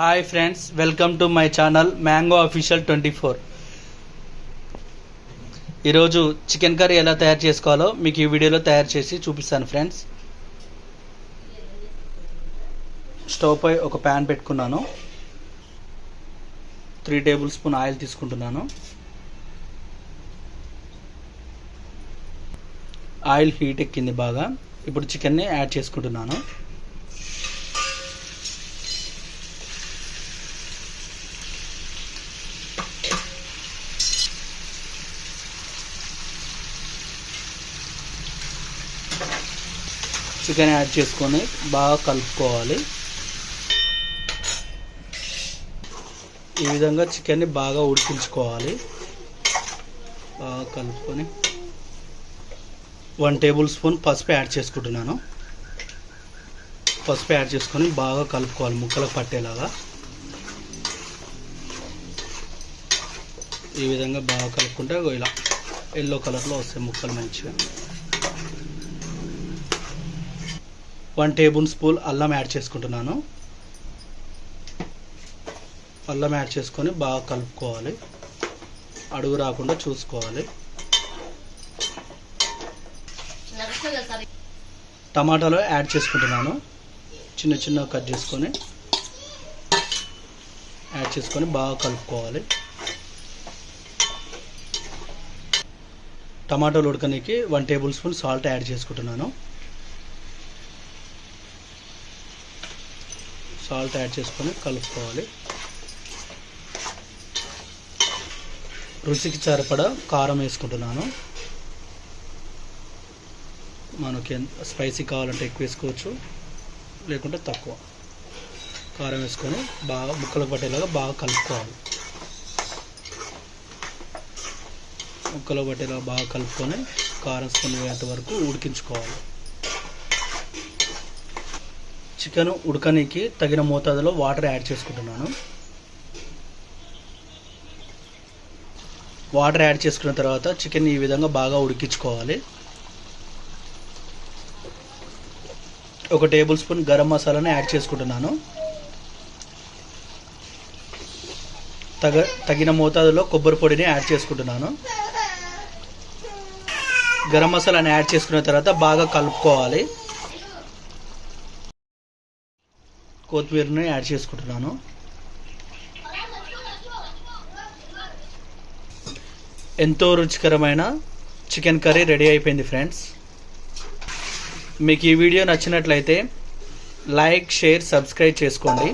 Hi friends welcome to my channel mango official twenty four ఈరోజు chicken curry ఎలా తయారు చేసుకోవాలో మీకు ఈ వీడియోలో తయారు చేసి చూపిస్తాను ఫ్రెండ్స్ స్టవ్ పై ఒక ప్యాన్ పెట్టుకున్నాను. త్రీ టేబుల్ స్పూన్ ఆయిల్ తీసుకుంటున్నాను. ఆయిల్ హీట్ ఎక్కింది బాగా. ఇప్పుడు చికెన్ని యాడ్ చేసుకుంటున్నాను. చికెన్ యాడ్ చేసుకొని బాగా కలుపుకోవాలి. ఈ విధంగా చికెన్ని బాగా ఉడికించుకోవాలి. బాగా కలుపుకొని వన్ టేబుల్ స్పూన్ పసుపు యాడ్ చేసుకుంటున్నాను. పసుపు యాడ్ చేసుకొని బాగా కలుపుకోవాలి ముక్కలకు పట్టేలాగా. ఈ విధంగా బాగా కలుపుకుంటే ఇలా ఎల్లో కలర్లో వస్తాయి ముక్కలు మంచిగా. వన్ టేబుల్ స్పూన్ అల్లం యాడ్ చేసుకుంటున్నాను. అల్లం యాడ్ చేసుకొని బాగా కలుపుకోవాలి. అడుగు రాకుండా చూసుకోవాలి. టమాటాలు యాడ్ చేసుకుంటున్నాను. చిన్న చిన్న కట్ చేసుకొని యాడ్ చేసుకొని బాగా కలుపుకోవాలి. టమాటాలు ఉడకనికి one tablespoon salt add చేసుకుంటున్నాను. సాల్ట్ యాడ్ చేసుకొని కలుపుకోవాలి. రుచికి సరిపడా కారం వేసుకుంటున్నాను. మనకి ఎంత స్పైసీ కావాలంటే ఎక్కువ వేసుకోవచ్చు లేకుంటే తక్కువ. కారం వేసుకొని బాగా ముక్కలకు పట్టేలాగా బాగా కలుపుకోవాలి. ముక్కలు పట్టేలాగా బాగా కలుపుకొని కారం స్పూన్ వేంత వరకు ఉడికించుకోవాలి. చికెన్ ఉడకనికి తగిన మోతాదులో వాటర్ యాడ్ చేసుకుంటున్నాను. వాటర్ యాడ్ చేసుకున్న తర్వాత చికెన్ ఈ విధంగా బాగా ఉడికించుకోవాలి. ఒక టేబుల్ స్పూన్ గరం మసాలాను యాడ్ చేసుకుంటున్నాను. తగ తగిన మోతాదులో కొబ్బరి పొడిని యాడ్ చేసుకుంటున్నాను. గరం మసాలాని యాడ్ చేసుకున్న తర్వాత బాగా కలుపుకోవాలి. కొత్తిమీరని యాడ్ చేసుకుంటున్నాను. ఎంతో రుచికరమైన చికెన్ కర్రీ రెడీ అయిపోయింది ఫ్రెండ్స్. మీకు ఈ వీడియో నచ్చినట్లయితే లైక్ షేర్ సబ్స్క్రైబ్ చేసుకోండి.